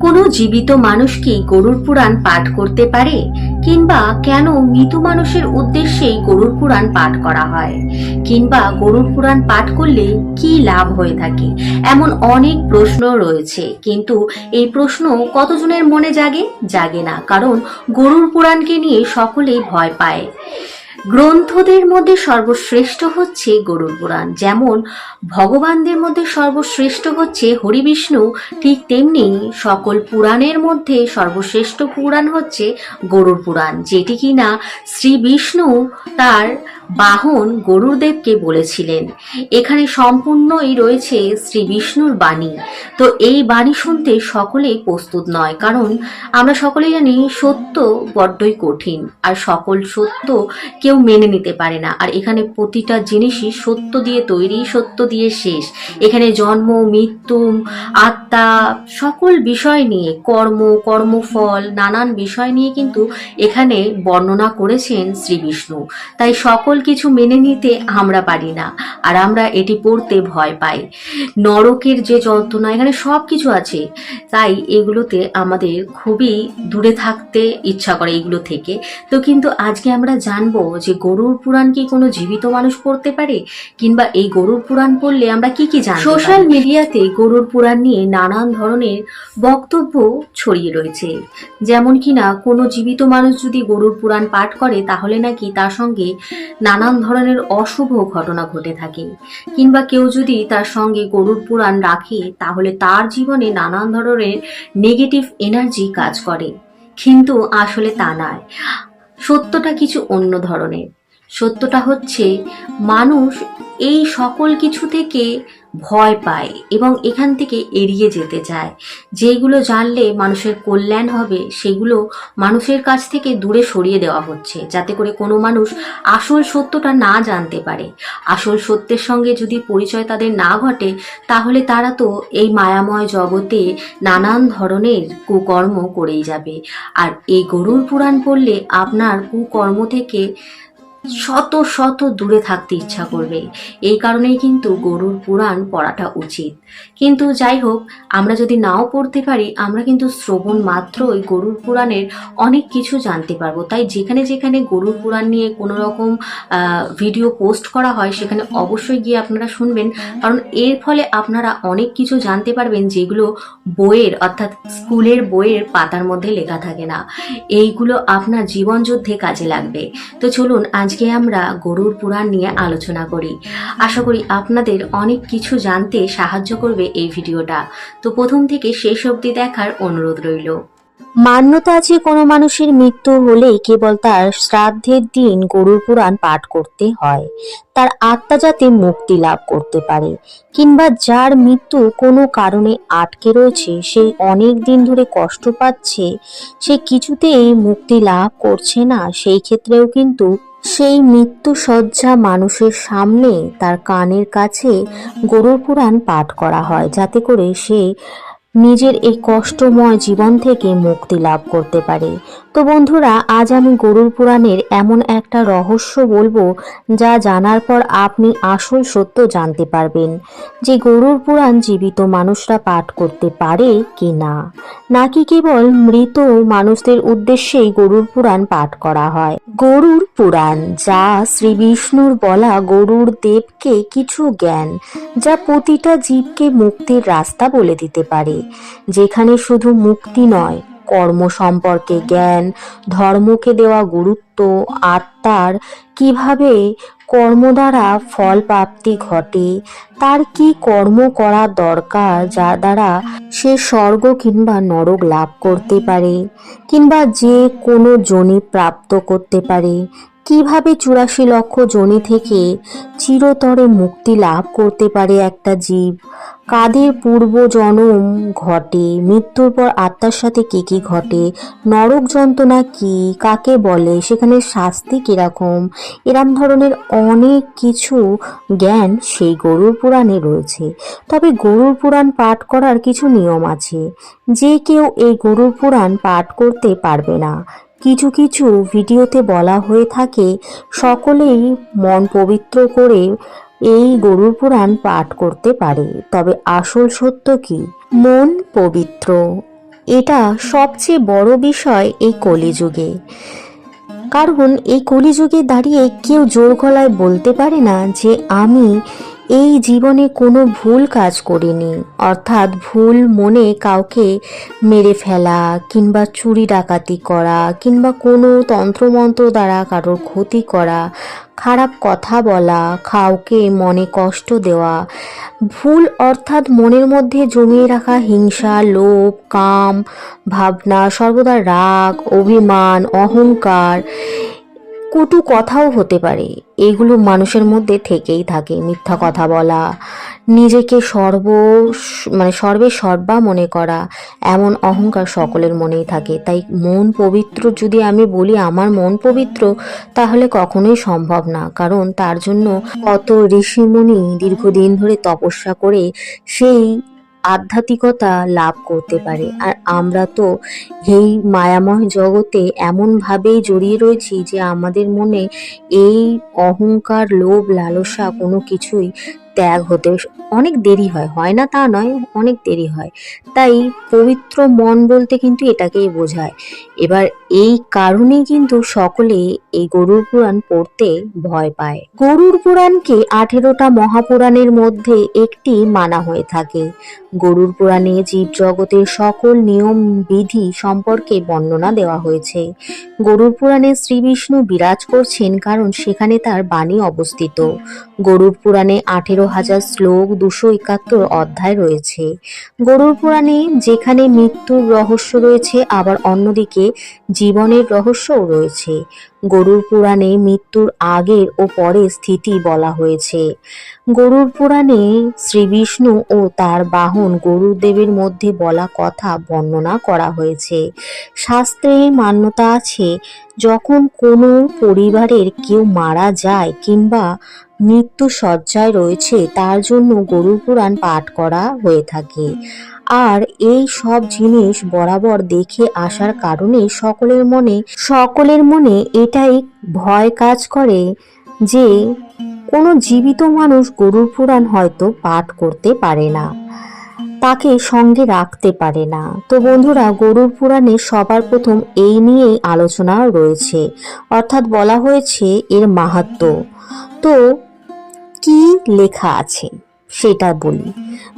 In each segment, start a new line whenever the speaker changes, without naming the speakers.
কোনো জীবিত মানুষ কি গরুর পুরাণ পাঠ করতে পারে? কিংবা কেন মৃত মানুষের উদ্দেশ্যেই গরুর পুরাণ পাঠ করা হয়? কিংবা গরুর পুরাণ পাঠ করলে কি লাভ হয়ে থাকে? এমন অনেক প্রশ্ন রয়েছে। কিন্তু এই প্রশ্ন কতজনের মনে জাগে? জাগে না। কারণ গরুর পুরাণকে নিয়ে সকলেই ভয় পায়। গ্রন্থদের মধ্যে সর্বশ্রেষ্ঠ হচ্ছে গরুর পুরাণ যেমন, ভগবানদের মধ্যে সর্বশ্রেষ্ঠ হচ্ছে হরিবিষ্ণু, ঠিক তেমনি সকল পুরাণের মধ্যে সর্বশ্রেষ্ঠ পুরাণ হচ্ছে গরুর পুরাণ, যেটি কিনা শ্রী বিষ্ণু তার বাহন গরুরদেবকে বলেছিলেন, এখানে সম্পূর্ণই রয়েছে শ্রী বিষ্ণুর বাণী। তো এই বাণী শুনতে সকলেই প্রস্তুত নয়, কারণ আমরা সকলেই জানি সত্য বড্ডই কঠিন, আর সকল সত্য কেউ মেনে নিতে পারে না। আর এখানে প্রতিটা জিনিসই সত্য দিয়ে তৈরি, সত্য দিয়ে শেষ। এখানে জন্ম, মৃত্যু, আত্মা, সকল বিষয় নিয়ে, কর্ম, কর্মফল, নানান বিষয় নিয়ে কিন্তু এখানে বর্ণনা করেছেন শ্রী বিষ্ণু। তাই সকল কিছু মেনে নিতে আমরা পারি না, আর আমরা এটি পড়তে ভয় পাই। নরকের যে যন্ত্রণা, এখানে সব কিছু আছে। তাই এগুলোতে আমাদের খুবই দূরে থাকতে ইচ্ছা করে এগুলো থেকে। তো কিন্তু আজকে আমরা জানব যে গরুর পুরাণ কি কোনো জীবিত মানুষ পড়তে পারে? কিংবা এই গরুর পুরাণ পড়লে আমরা কি কি জানি সোশ্যাল মিডিয়াতে গরুর পুরাণ নিয়ে নানান ধরনের বক্তব্য ছড়িয়ে রয়েছে। যেমন কিনা কোনো জীবিত মানুষ যদি গরুর পুরাণ পাঠ করে, তাহলে নাকি তার সঙ্গে নানান ধরনের অশুভ ঘটনা ঘটে থাকে। কিংবা কেউ যদি তার সঙ্গে গরুর পুরাণ রাখে, তাহলে তার জীবনে নানান ধরনের নেগেটিভ এনার্জি কাজ করে। কিন্তু আসলে তা নয়। সত্যটা কিছু অন্য ধরনের। সত্যটা হচ্ছে, মানুষ এই সকল কিছু থেকে ভয় পায় এবং এখান থেকে এড়িয়ে যেতে চায়। যেগুলো জানলে মানুষের কল্যাণ হবে, সেগুলো মানুষের কাছ থেকে দূরে সরিয়ে দেওয়া হচ্ছে, যাতে করে কোনো মানুষ আসল সত্যটা না জানতে পারে। আসল সত্যের সঙ্গে যদি পরিচয় তাদের না ঘটে, তাহলে তারা তো এই মায়াময় জগতে নানান ধরনের কুকর্ম করেই যাবে। আর এই গরুর পুরাণ পড়লে আপনার কুকর্ম থেকে শত শত দূরে থাকতে ইচ্ছা করবে। এই কারণেই কিন্তু গরুর পুরাণ পড়াটা উচিত। কিন্তু যাই হোক, আমরা যদি নাও পড়তে পারি, আমরা কিন্তু শ্রবণ মাত্র ওই গরুর পুরাণের অনেক কিছু জানতে পারব। তাই যেখানে যেখানে গরুর পুরাণ নিয়ে কোনো রকম ভিডিও পোস্ট করা হয়, সেখানে অবশ্যই গিয়ে আপনারা শুনবেন। কারণ এর ফলে আপনারা অনেক কিছু জানতে পারবেন যেগুলো বইয়ের, অর্থাৎ স্কুলের বইয়ের পাতার মধ্যে লেখা থাকে না। এইগুলো আপনার জীবনযুদ্ধে কাজে লাগবে। তো চলুন, আজকে আমরা গরুর পুরাণ নিয়ে আলোচনা করি। আশা করি আপনাদের অনেক কিছু জানতে সাহায্য করবে এই ভিডিওটা। তো প্রথম থেকে শেষ অবধি দেখার অনুরোধ রইল।
মান্যতা আছে কোনো মানুষের মৃত্যু হলেই কেবল তার শ্রাদ্ধের দিন গরুর পুরাণ পাঠ করতে হয়। তার আত্মা যাতে মুক্তি লাভ করতে পারে, কিংবা যার মৃত্যু কোনো কারণে আটকে রয়েছে, সে অনেক দিন ধরে কষ্ট পাচ্ছে, সে কিছুতেই মুক্তি লাভ করছে না, সেই ক্ষেত্রেও কিন্তু সেই মৃত্যু সজ্জা মানুষের সামনে তার কানের কাছে গরুর পুরাণ পাঠ করা হয়, যাতে করে সে নিজের এই কষ্টময় জীবন থেকে মুক্তি লাভ করতে পারে। তো বন্ধুরা, আজ আমি গরুর পুরাণের এমন একটা রহস্য বলব যা জানার পর আপনি আসল সত্য জানতে পারবেন যে গরুর পুরাণ জীবিত মানুষরা পাঠ করতে পারে কি না। নাকি কেবল মৃত মানুষদের উদ্দেশ্যেই গরুর পুরাণ পাঠ করা হয়? গরুর পুরাণ, যা শ্রী বিষ্ণুর বলা গরুর দেবকে কিছু জ্ঞান, যা প্রতিটা জীবকে মুক্তির রাস্তা বলে দিতে পারে, যেখানে শুধু মুক্তি নয় কর্ম সম্পর্কে জ্ঞান, ধর্মকে দেওয়া গুরুত্ব, আত্মার কীভাবে কর্ম দ্বারা ফল প্রাপ্তি ঘটে, তার কি কর্ম করা দরকার যা দ্বারা সে স্বর্গ কিংবা নরক লাভ করতে পারে, কিংবা যে কোনো জনে প্রাপ্ত করতে পারে কীভাবে চুরাশি লক্ষ জনি থেকে চিরতরে মুক্তি লাভ করতে পারে একটা জীব? কাদের পূর্ব জনম ঘটে? মৃত্যুর পর আত্মার সাথে কি কি ঘটে? নরক যন্ত্রণা কি? কাকে বলে? সেখানে শাস্তি কীরকম? এরম ধরনের অনেক কিছু জ্ঞান সেই গরুর পুরাণে রয়েছে। তবে গরুর পুরাণ পাঠ করার কিছু নিয়ম আছে। যে কেউ এই গরুর পুরাণ পাঠ করতে পারবে না কিছু কিছু ভিডিওতে বলা হয়ে থাকে, সকলেই মন পবিত্র করে এই গরুর পুরাণ পাঠ করতে পারে। তবে আসল সত্য কি? মন পবিত্র।
এটা সবচেয়ে বড় বিষয় এই কলিযুগে। কারণ এই কলিযুগে দাঁড়িয়ে কেউ জোর গলায় বলতে পারে না যে, আমি এই জীবনে কোনো ভুল কাজ করিনি। অর্থাৎ ভুল মনে কাউকে মেরে ফেলা, কিংবা চুরি ডাকাতি করা, কিংবা কোনো তন্ত্রমন্ত্র দ্বারা কারোর ক্ষতি করা, খারাপ কথা বলা, কাউকে মনে কষ্ট দেওয়া, ভুল অর্থাৎ মনের মধ্যে জমিয়ে রাখা হিংসা, লোভ, কাম, ভাবনা, সর্বদা রাগ, অভিমান, অহংকার কটু কথাও হতে পারে। এগুলো মানুষের মধ্যে থেকেই থাকে মিথ্যা কথা বলা, নিজেকে সর্ব মানে সর্বে সর্বা মনে করা, এমন অহংকার সকলের মনেই থাকে। তাই মন পবিত্র যদি আমি বলি আমার মন পবিত্র, তাহলে কখনোই সম্ভব না। কারণ তার জন্য কত ঋষিমুনি দীর্ঘদিন ধরে তপস্যা করে সেই আধ্যাত্মিকতা লাভ করতে পারে। আর আমরা তো এই মায়াময় জগতে এমনভাবেই জড়িয়ে রয়েছি যে আমাদের মনে এই অহংকার, লোভ, লালসা কোনো কিছুই ত্যাগ হতে অনেক দেরি হয় হয় না তা নয়, অনেক দেরি হয়। তাই পবিত্র মন বলতে কিন্তু এটাকেই বোঝায়। এবার এই কারণে কিন্তু সকলে এই গরুর পুরাণ পড়তে ভয় পায়। গরুর পুরাণকে আঠেরোটা মহাপুরাণের মধ্যে একটি মানা হয়ে থাকে। গরুর পুরাণে জীব জগতের সকল নিয়ম, বিধি সম্পর্কে বর্ণনা দেওয়া হয়েছে। গরুর পুরাণে শ্রী বিষ্ণু বিরাজ করছেন কারণ সেখানে তার বাণী অবস্থিত। গরুর পুরাণে আঠেরো হাজার শ্লোক দুশো একাত্তর অধ্যায় রয়েছে। গরুর পুরাণে যেখানে মৃত্যুর রহস্য রয়েছে, আবার অন্যদিকে জীবনের রহস্যও রয়েছে। গরুর পুরাণে মৃত্যুর আগের ও পরের স্থিতি বলা হয়েছে। গরুর পুরাণে শ্রী বিষ্ণু ও তার বাহন গরুদেবের মধ্যে বলা কথা বর্ণনা করা হয়েছে। শাস্ত্রে মান্যতা আছে, যখন কোনো পরিবারের কেউ মারা যায় কিংবা মৃত্যু সজ্জায় রয়েছে, তার জন্য গরুর পুরাণ পাঠ করা হয়ে থাকে। আর এই সব জিনিস বরাবর দেখে আসার কারণে সকলের মনে সকলের মনে এটাই ভয় কাজ করে যে কোনো জীবিত মানুষ গরুর পুরাণ হয়তো পাঠ করতে পারে না, তাকে সঙ্গে রাখতে পারে না। তো বন্ধুরা, গরুর পুরাণে সবার প্রথম এই নিয়েই আলোচনা রয়েছে। অর্থাৎ বলা হয়েছে এর মাহাত্ম। তো কি লেখা আছে? সেটা বলি।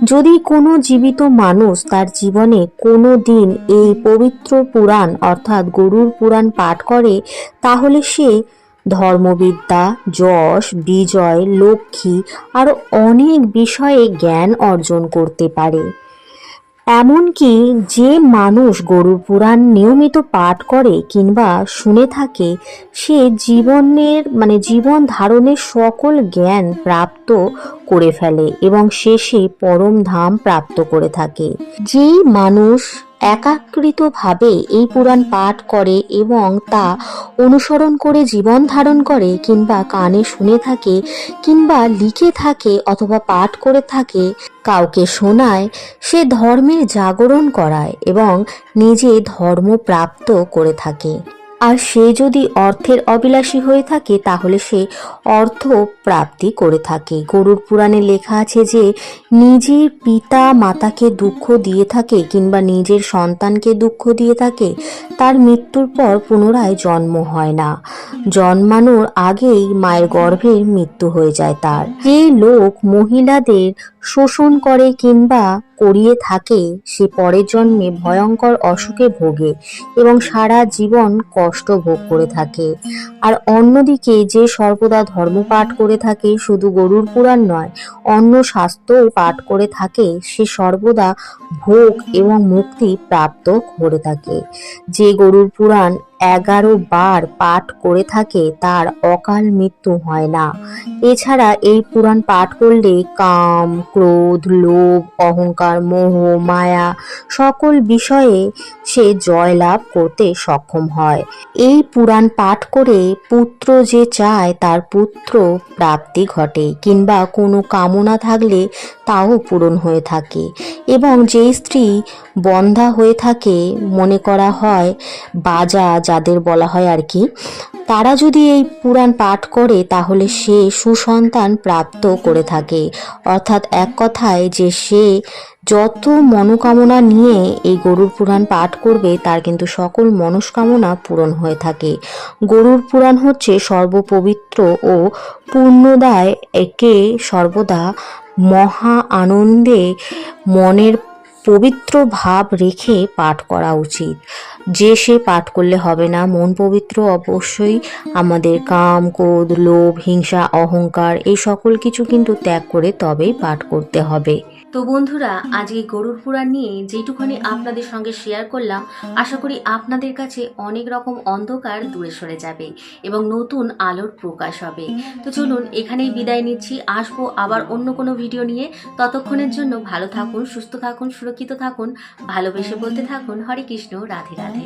যদি কোনো জীবিত মানুষ তার জীবনে কোনো দিন এই পবিত্র পুরাণ অর্থাৎ গরুর পুরাণ পাঠ করে, তাহলে সে ধর্মবিদ্যা, যশ, বিজয়, লক্ষ্মী আরও অনেক বিষয়ে জ্ঞান অর্জন করতে পারে। এমনকি যে মানুষ গরুর পুরাণ নিয়মিত পাঠ করে কিংবা শুনে থাকে, সে জীবনের মানে জীবন ধারণের সকল জ্ঞান প্রাপ্ত করে ফেলে এবং শেষে পরম ধাম প্রাপ্ত করে থাকে। যেই মানুষ একাকৃতভাবে এই পুরাণ পাঠ করে এবং তা অনুসরণ করে জীবন ধারণ করে কিংবা কানে শুনে থাকে কিংবা লিখে থাকে অথবা পাঠ করে থাকে, কাউকে শোনায়, সে ধর্মের জাগরণ করায় এবং নিজে ধর্ম প্রাপ্ত করে থাকে। আর সে যদি অর্থের অবিলাসী হয়ে থাকে, তাহলে সে অর্থ প্রাপ্তি করে থাকে। গরুর পুরাণে লেখা আছে যে, নিজের পিতা মাতাকে দুঃখ দিয়ে থাকে কিংবা নিজের সন্তানকে দুঃখ দিয়ে থাকে, তার মৃত্যুর পর পুনরায় জন্ম হয় না। জন্মানোর আগেই মায়ের গর্ভের মৃত্যু হয়ে যায় তার। যে লোক মহিলাদের শোষণ করে কিংবা করিয়ে থাকে, সে পরের জন্মে ভয়ঙ্কর অসুখে ভোগে এবং সারা জীবন কষ্ট ভোগ করে থাকে। আর অন্যদিকে যে সর্বদা ধর্ম পাঠ করে থাকে শুধু গরুর পুরাণ নয়, অন্য শাস্ত্রও পাঠ করে থাকে, সে সর্বদা ভোগ এবং মুক্তি প্রাপ্ত করে থাকে। যে গরুর পুরাণ এগারো বার পাঠ করে থাকে, তার অকাল মৃত্যু হয় না। এছাড়া এই পুরাণ পাঠ করলে কাম, ক্রোধ, লোভ, অহংকার, মোহ, মায়া সকল বিষয়ে সে জয়লাভ করতে সক্ষম হয়। এই পুরাণ পাঠ করে পুত্র যে চায়, তার পুত্র প্রাপ্তি ঘটে, কিংবা কোনো কামনা থাকলে তাও পূরণ হয়ে থাকে। এবং যে স্ত্রী বন্ধা হয়ে থাকে, মনে করা হয় বাজা যাদের বলা হয় আর কি, তারা যদি এই পুরাণ পাঠ করে তাহলে সে সুসন্তান প্রাপ্ত করে থাকে। অর্থাৎ এক কথায় যে সে যত মনোকামনা নিয়ে এই গরুর পুরাণ পাঠ করবে, তার কিন্তু সকল মনস্কামনা পূরণ হয়ে থাকে। গরুর পুরাণ হচ্ছে সর্বপবিত্র ও পূর্ণদায় একে সর্বদা মহা আনন্দে মনের পবিত্র ভাব রেখে পাঠ করা উচিত। যে সে পাঠ করলে হবে না, মন পবিত্র অবশ্যই। আমাদের কাম, ক্রোধ, লোভ, হিংসা, অহংকার, এই সকল কিছু কিন্তু ত্যাগ করে তবেই পাঠ করতে হবে।
তো বন্ধুরা আজকে গরুর পুরাণ নিয়ে যেটুখানি আপনাদের সঙ্গে শেয়ার করলাম, আশা করি আপনাদের কাছে অনেক রকম অন্ধকার দূরে সরে যাবে এবং নতুন আলোর প্রকাশ হবে। তো চলুন, এখানেই বিদায় নিচ্ছি। আসব আবার অন্য কোনো ভিডিও নিয়ে। ততক্ষণের জন্য ভালো থাকুন, সুস্থ থাকুন, সুরক্ষিত থাকুন, ভালোবেসে বলতে থাকুন, হরে কৃষ্ণ, রাধে রাধে।